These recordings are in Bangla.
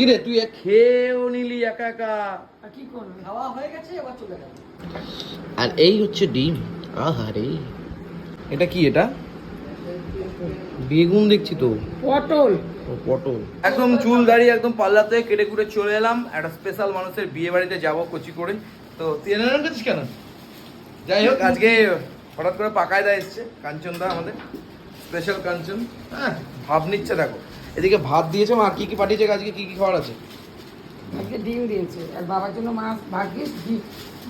কি রে তুই খেয়েও নিলি একা একা। কি করবে? খাওয়া হয়ে গেছে এবার চলে গেল আর এই হচ্ছে ডিম। আহারে। এটা কি এটা? বেগুন দেখছি তো। পটল। ও পটল। একদম চুল দাড়িয়ে একদম পাল্লাতে কেটে কুটে চলে এলাম। একটা স্পেশাল মানুষের বিয়ে বাড়িতে যাব কচি করে। তো তুই এনে রেখেছিস কেন? যাই হোক আজকে হঠাৎ করে পাকায় দা এসছে। কাঞ্চন দা আমাদের। স্পেশাল কাঞ্চন। হ্যাঁ ভাব নিচ্ছে দেখো। এদিকে ভাত দিয়েছে মা কি কি পাঠিয়েছে আজকে? কি কি খাবার আছে? আজকে ডিম দিয়েছে আর বাবার জন্য মাছ ভাগ্যিস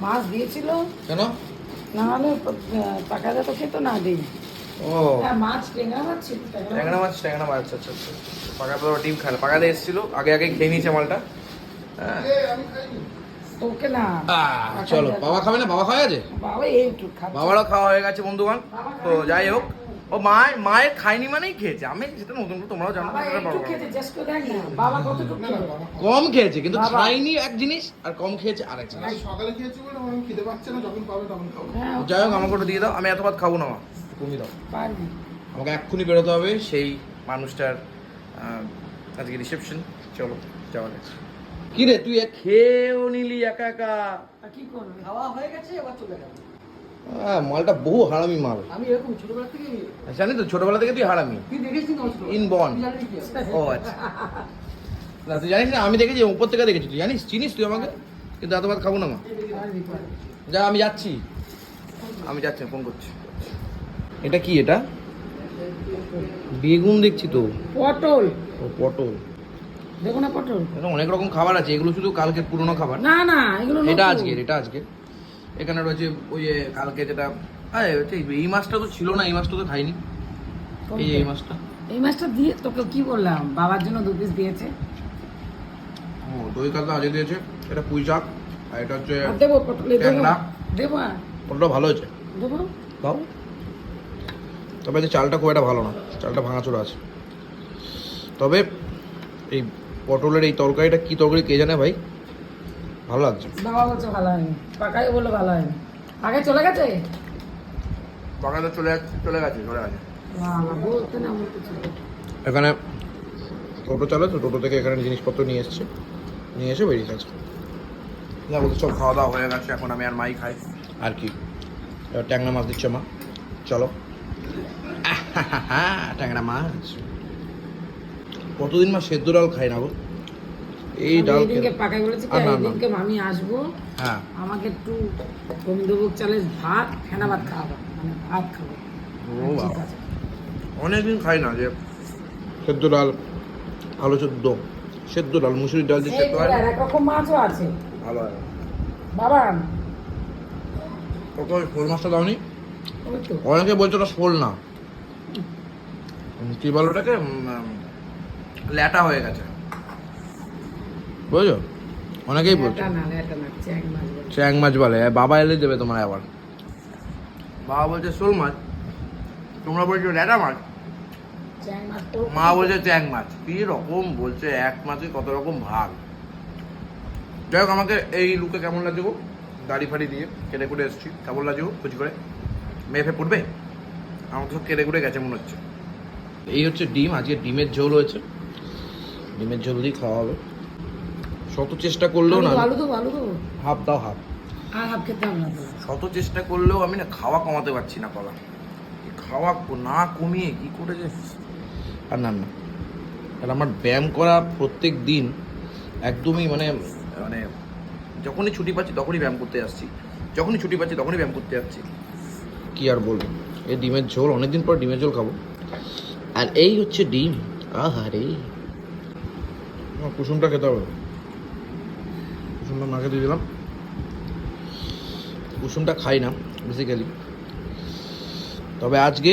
মাছ দিয়েছিল। কেন? না হলে টাকা তো খেতো না ডিম। ও। হ্যাঁ মাছ টেঙ্গা মাছ ছিল ট্যাংরা মাছ। ট্যাংরা মাছ আচ্ছা আচ্ছা আচ্ছা পাকা তো ডিম খালে পাকাতে এসেছিল আগে আগে খেয়ে নিয়েছে মালটা। হ্যাঁ। তোকে না। আহ, চলো বাবা খাবে না? বাবা খাওয়া আছে বাবা এই খাবে বাবারও খাওয়া হয়ে গেছে বন্ধুগণ। তো যাই হোক। ও মায়ের মায়ের খায়নি মানেই খেয়েছে। আমি সেটা নতুন করে তোমরাও জানো কম খেয়েছে কিন্তু। খায়নি এক জিনিস আর কম খেয়েছে আরেক জিনিস। সকালে খেয়েছি খিদে পাচ্ছে না যখন পাবে তখন খাব। হ্যাঁ যাই হোক আমাকে ওটা দিয়ে দাও আমি এত ভাত খাব না মা তুমি দাও। পারবি। আমাকে এক্ষুনি বেরোতে হবে সেই মানুষটার আজকে রিসেপশন চলো যাওয়া যাক। কি রে তুই খেয়েও নিলি একা একা। কি করবে? খাওয়া হয়ে গেছে এবার চলে গেল আহ, মালটা বহু হারামি মাল। আমি এরকম ছোটবেলা থেকে জানি তো ছোটবেলা থেকে তুই হারামি। ইন বন? ও আচ্ছা। না তুই জানিস না আমি দেখেছি উপর থেকে দেখেছি। তুই জানিস চিনিস তুই আমাকে? কিন্তু এত ভাত খাব না মা। যা আমি যাচ্ছি। আমি যাচ্ছি ফোন করছি। এটা কি এটা? বেগুন দেখছি তো। পটল। ও পটল। দেখো না পটল? অনেক রকম খাবার আছে এগুলো শুধু কালকে পুরনো খাবার। না না এগুলো এটা। আজকের এটা আজকে এখানে রয়েছে ওই যে কালকে যেটা আরে এই মাছটা তো ছিল না এই মাছটা তো খাইনি। এই এই মাছটা এই মাছটা দিয়ে তোকে কি বললাম? বাবার জন্য দু পিস দিয়েছে। ও দই কাতলা আজকে দিয়েছে। এটা পুঁই শাক আর এটা হচ্ছে দেবো পটলে দেবো। ট্যাংরা। দেবো আর? ওটা ভালো হয়েছে। দেবো? দাও। তবে যে চালটা খুব একটা ভালো না। চালটা ভাঙাচোরা আছে। তবে এই পটলের এই তরকারিটা কি তরকারি কে জানে ভাই? ভালো লাগছে? বাবা বলছে ভালো হয়নি। পাকাই বলল ভালো হয়নি। আগে চলে গেছে? বাগানে চলে যাচ্ছে চলে গেছে চলে গেছে। এখানে টোটো চালে তো টোটো থেকে এখানে জিনিসপত্র নিয়ে এসছে। নিয়ে এসে বেরিয়ে গেছে। না বলতে সব খাওয়া দাওয়া হয়ে গেছে এখন আমি আর মাই খাই। আর কি? এবার ট্যাংরা মাছ দিচ্ছে মা। চলো। ট্যাংরা মাছ। কতদিন মা সেদ্ধ ডাল খাই না গো? এই ডাল এদিনকে পাকাই বলেছি কি। এদিনকে আমি আসব। হ্যাঁ। আমাকে একটু গোবিন্দভোগ চালের ভাত ফেনা ভাত খাওয়াবো মানে ভাত খাব। ও বাবা। অনেকদিন খাই না যে সেদ্ধ ডাল আলু সেদ্ধ সেদ্ধ ডাল মুসুরির ডাল এই সেদ্ধ হয় এক রকম মাছও আছে। ভালো বাবা। কত শোল মাছটা দাওনি? অনেকে বলছে ওটা শোল না। কি বলো ওটাকে? ল্যাটা হয়ে গেছে। বুঝছ? অনেকেই বলছে। ল্যাটা না চ্যাং মাছ বলে। এ, বাবা এলে দেবে তোমার আবার। বাবা বলছে শোল মাছ তোমরা বলছো ল্যাটা মাছ। মা বলছে চ্যাং মাছ কি রকম বলছে এক মাছে কত রকম ভাগ। যাই হোক আমাকে এই লুকে কেমন লাগছে গো? দাড়ি ফাড়ি দিয়ে কেটে কুটে এসছি কেমন লাগছে গো? কুচি করে? মেফে পড়বে? আমার তো সব কেটে কুটে গেছে মনে হচ্ছে। এই হচ্ছে ডিম আজকে ডিমের ঝোল হয়েছে। ডিমের ঝোল দিয়ে খাওয়া হবে। শত চেষ্টা করলেও না আলু দেবো আলু দেবো। হাফ দাও হাফ। আর হাফ খেতে হবে না শত চেষ্টা করলেও আমি না খাওয়া কমাতে পারছি না কলা খাওয়া কো- না কমিয়ে কি করে যে আর না না। আর আমার ব্যায়াম করা প্রত্যেক দিন একদমই মানে মানে যখনই ছুটি পাচ্ছি তখনই ব্যায়াম করতে আসছি। যখনই ছুটি পাচ্ছি তখনই ব্যায়াম করতে যাচ্ছি কি আর বলব? এই ডিমের ঝোল অনেকদিন পর ডিমের ঝোল খাব। আর এই হচ্ছে ডিম। আহারে। কুসুমটা খেতে হবে। কুসুমটা মাকে দিয়ে দিলাম। কুসুমটা খাই না বেসিক্যালি তবে আজকে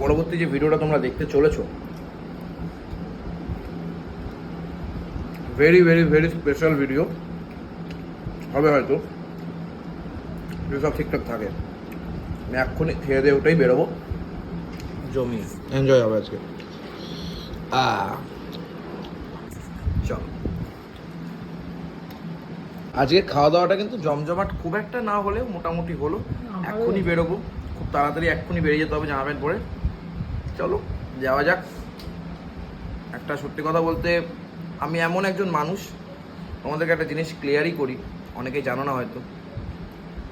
পরবর্তী যে ভিডিওটা তোমরা দেখতে চলেছো very very very special video হবে হয়তো। সব ঠিকঠাক থাকে। আমি এক্ষুনি খেয়ে দিয়ে ওটাই বেরোবো। জমি এনজয় হবে আজকে। আ চল। আজকে খাওয়া দাওয়াটা কিন্তু জমজমাট খুব একটা না হলেও মোটামুটি হলো। এক্ষুনি বেরোবো। খুব তাড়াতাড়ি এক্ষুনি বেরিয়ে যেতে হবে জামা প্যান্ট পরে। চলো যাওয়া যাক। একটা সত্যি কথা বলতে আমি এমন একজন মানুষ তোমাদেরকে একটা জিনিস ক্লিয়ারই করি অনেকেই জানো না হয়তো।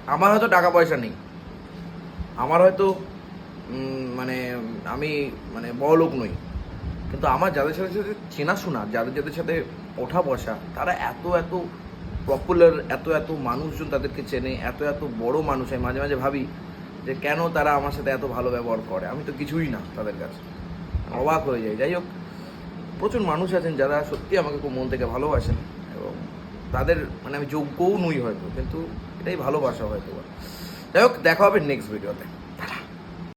আমার হয়তো টাকা পয়সা নেই। আমার হয়তো মানে আমি মানে বড় লোক নই। কিন্তু আমার যাদের সাথে সাথে চেনাশোনা যাদের যাদের সাথে ওঠা বসা তারা এত এত পপুলার এত এত মানুষজন তাদেরকে চেনে, এত এত বড় মানুষ আমি মাঝে মাঝে ভাবি যে কেন তারা আমার সাথে এত ভালো ব্যবহার করে? আমি তো কিছুই না তাদের কাছে। অবাক হয়ে যাই। যাই হোক, প্রচুর মানুষ আছেন যারা সত্যি আমাকে খুব মন থেকে ভালোবাসেন এবং তাদের মানে আমি যোগ্যও নই হয়তো, কিন্তু এটাই ভালোবাসা হয়তো যাই হোক, দেখা হবে নেক্সট ভিডিওতে